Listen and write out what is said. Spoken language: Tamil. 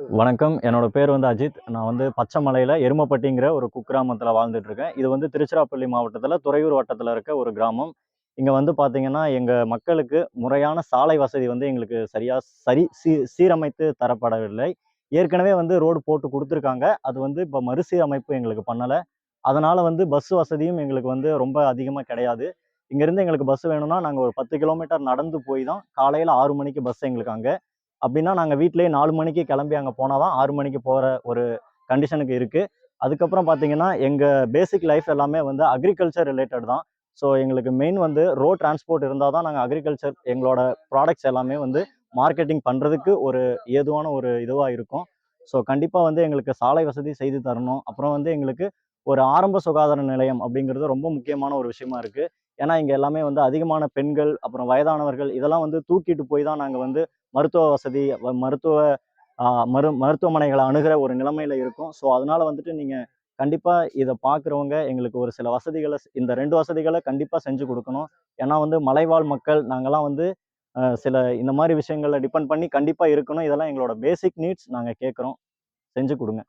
வணக்கம். என்னோட பேர் வந்து அஜித். நான் வந்து பச்சைமலையில் எருமப்பட்டிங்கிற ஒரு குக்கிராமத்தில் வாழ்ந்துட்டுருக்கேன். இது வந்து திருச்சிராப்பள்ளி மாவட்டத்தில் துறையூர் வட்டத்தில் இருக்க ஒரு கிராமம். இங்கே வந்து பார்த்தீங்கன்னா எங்கள் மக்களுக்கு முறையான சாலை வசதி வந்து எங்களுக்கு சரியாக சரி சீ சீரமைத்து தரப்படவில்லை. ஏற்கனவே வந்து ரோடு போட்டு கொடுத்துருக்காங்க. அது வந்து இப்போ மறுசீரமைப்பு எங்களுக்கு பண்ணலை. அதனால் வந்து பஸ் வசதியும் எங்களுக்கு வந்து ரொம்ப அதிகமாக கிடையாது. இங்கேருந்து எங்களுக்கு பஸ் வேணும்னா நாங்கள் ஒரு பத்து கிலோமீட்டர் நடந்து போய் தான் காலையில் ஆறு மணிக்கு பஸ் எங்களுக்கு அங்கே அப்படின்னா நாங்கள் வீட்டிலேயே நாலு மணிக்கு கிளம்பி அங்கே போனால் தான் ஆறு மணிக்கு போகிற ஒரு கண்டிஷனுக்கு இருக்குது அதுக்கப்புறம் பார்த்தீங்கன்னா எங்கள் பேசிக் லைஃப் எல்லாமே வந்து அக்ரிகல்ச்சர் ரிலேட்டட் தான். ஸோ எங்களுக்கு மெயின் வந்து ரோட் டிரான்ஸ்போர்ட் இருந்தால் தான் நாங்கள் அக்ரிகல்ச்சர் எங்களோட ப்ராடக்ட்ஸ் எல்லாமே வந்து மார்க்கெட்டிங் பண்ணுறதுக்கு ஒரு ஏதுவான ஒரு இதுவாக இருக்கும். ஸோ கண்டிப்பாக வந்து எங்களுக்கு சாலை வசதி செய்து தரணும். அப்புறம் வந்து எங்களுக்கு ஒரு ஆரம்ப சுகாதார நிலையம் அப்படிங்கிறது ரொம்ப முக்கியமான ஒரு விஷயமா இருக்குது ஏன்னா இங்கே எல்லாமே வந்து அதிகமான பெண்கள் அப்புறம் வயதானவர்கள் இதெல்லாம் வந்து தூக்கிட்டு போய் தான் நாங்கள் வந்து மருத்துவ வசதி மருத்துவ மரு மருத்துவமனைகளை அணுகிற ஒரு நிலைமையில இருக்கும். ஸோ அதனால வந்துட்டு நீங்கள் கண்டிப்பாக இதை பார்க்குறவங்க எங்களுக்கு ஒரு சில வசதிகளை இந்த ரெண்டு வசதிகளை கண்டிப்பாக செஞ்சு கொடுக்கணும். ஏன்னா வந்து மலைவாழ் மக்கள் நாங்கள்லாம் வந்து சில இந்த மாதிரி விஷயங்களை டிபெண்ட் பண்ணி கண்டிப்பாக இருக்கணும். இதெல்லாம் எங்களோட பேசிக் நீட்ஸ் நாங்கள் கேட்குறோம். செஞ்சு கொடுங்க.